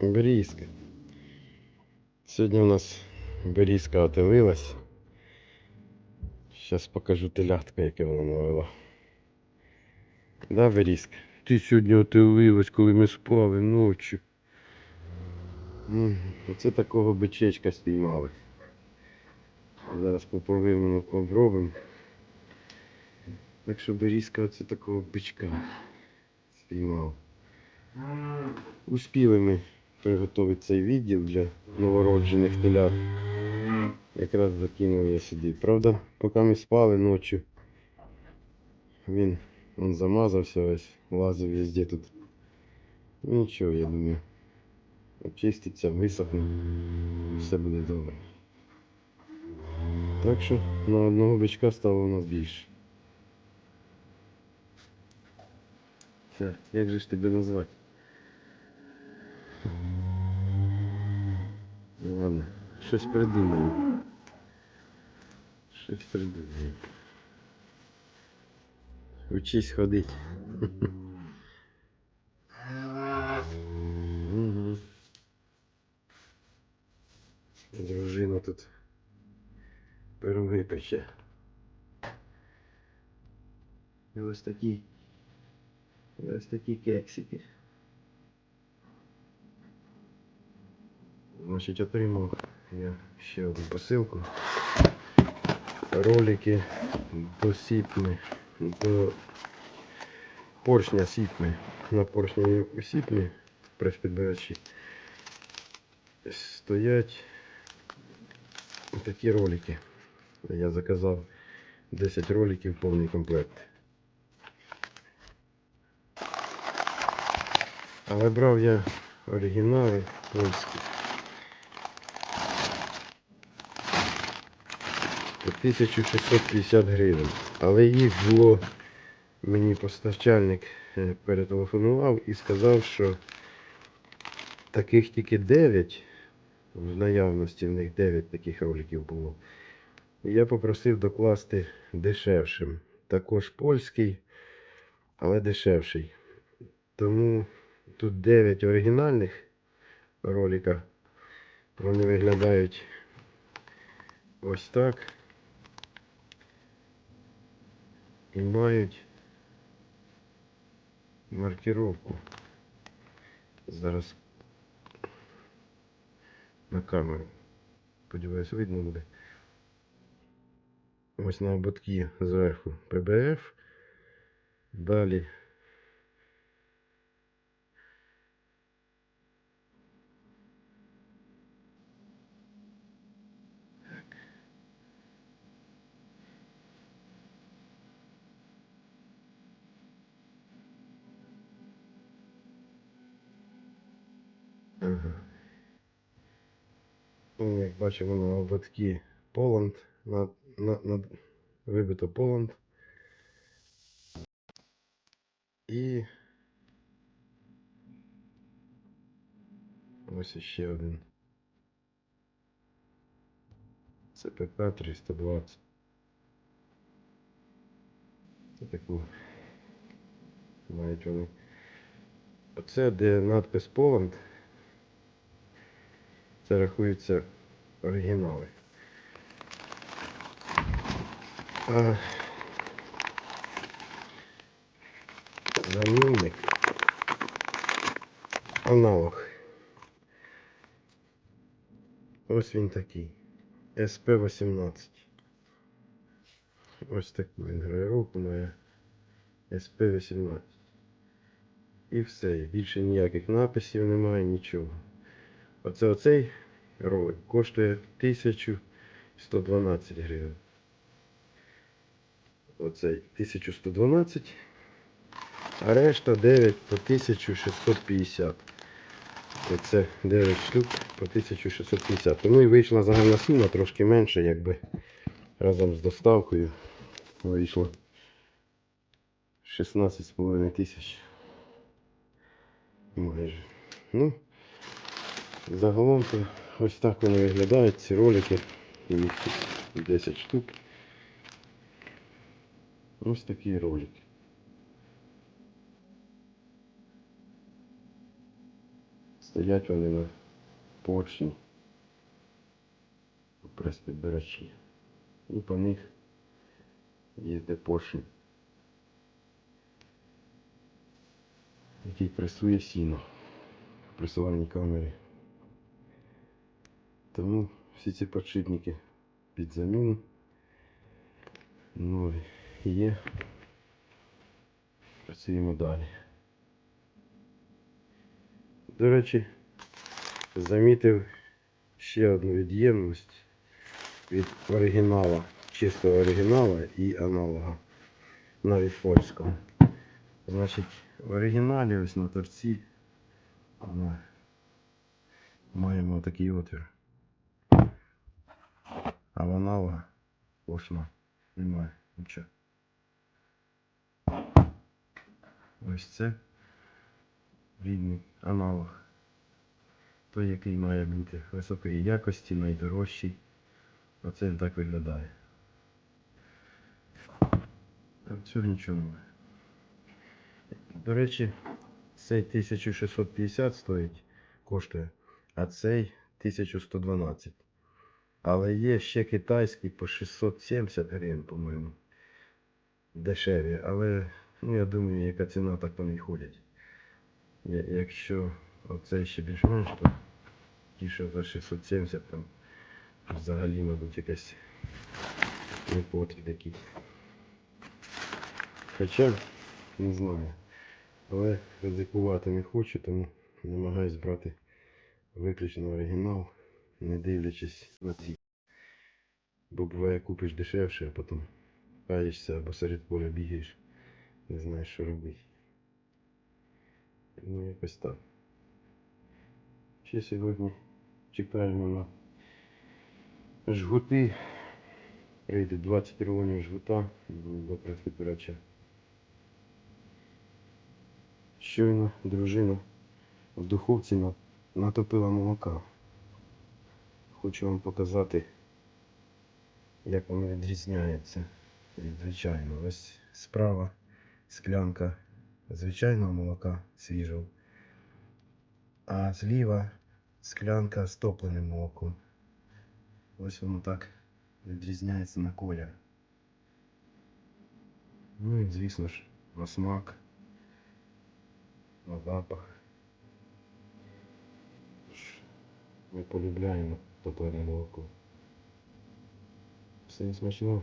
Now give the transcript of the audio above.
Берізка. Сьогодні у нас берізка отелилась. Зараз покажу телятка, яке вона навела. Да, берізка? Ти сьогодні отелилась, коли ми спали ночі. Оце такого бичечка спіймали. Зараз попробуємо попробуємо. Так що берізка оце такого бичка спіймав. Успіли ми приготувати цей відділ для новороджених телят. Якраз закинув я сюди. Правда, поки ми спали ночі, він, він замазався весь, лазив везде тут. Ну нічого, я думаю. Очиститься, висохне, все буде добре. Так що на одного бичка стало у нас більше. Все, як же ж тебе назвати? Щось придумаю. Щось придумаю. Учись ходить. Мгм. Дружина тут пироги пече. І ось такі. і Ось такі кексики. Значить, отримав я ще одну посилку. Ролики до сіпми, до поршня сіпми. На поршні сіпми прес-підбирачі стоять такі ролики. Я заказав 10 роликів повний комплект. Але брав я оригінали польські. 1650 гривень. Але їх було, мені постачальник е, перетелефонував і сказав, що таких тільки 9 в наявності в них 9 таких роликів було. Я попросив докласти дешевшим. Також польський, але дешевший. Тому тут 9 оригінальних роликів. Вони виглядають ось так. І мають маркировку. Зараз на камеру. Сподіваюсь, видно буде. Ось на ободки зверху ПБФ. Далі Ага. Ну, як бачимо на ободки Поланд, на, на, на, вибито Поланд. І ось ще один. ЦПК 320. Це таку мають вони. Оце де надпис Poland. Це рахується оригінали. А замінник аналог. Ось він такий. СП-18. Ось таку він гравіровку має. СП-18. І все. Більше ніяких написів немає, нічого. Оце оцей ролик коштує 1112 гривень. Оцей 1112, а решта 9 по 1650. Оце 9 штук по 1650. Ну і вийшла загальна сума трошки менше, якби разом з доставкою вийшло 16,5 тисяч. Майже. Ну, загалом то ось так вони виглядають, ці ролики. Їх тут 10 штук. Ось такі ролики. Стоять вони на поршні. Прес-підбирачі. І по них їздить поршень. Який пресує сіно в пресувальній камері. Тому всі ці подшипники під заміну. Нові є. Працюємо далі. До речі, замітив ще одну від'ємність від оригінала, чистого оригінала і аналога, навіть польського. Значить, в оригіналі ось на торці маємо такий отвір. А в аналога поршна немає нічого. Ось це рідний аналог. Той, який має бути високої якості, найдорожчий. Оце він так виглядає. В цього нічого немає. До речі, цей 1650 стоїть, коштує, а цей 1112. Але є ще китайський по 670 гривень, по-моєму. Дешеві, але ну, я думаю, яка ціна, так вони ходять. Якщо оцей ще більш-менш, то ті, що за 670 там взагалі, мабуть, якась непотріб якийсь. Хоча, не знаю. Але ризикувати не хочу, тому намагаюсь брати виключно оригінал, не дивлячись на ці. Бо буває купиш дешевше, а потім каєшся або серед поля бігаєш, не знаєш, що робити. Ну, якось так. Ще сьогодні чекаємо на жгути. Прийде 20 рулонів жгута до прес-підбирача. Щойно дружина в духовці натопила молока. Хочу вам показати, як воно відрізняється від звичайного. Ось справа склянка звичайного молока свіжого, а зліва склянка з топленим молоком. Ось воно так відрізняється на колір. Ну і звісно ж на смак, на запах. Ми полюбляємо Tô porém louco. Vocês imaginam?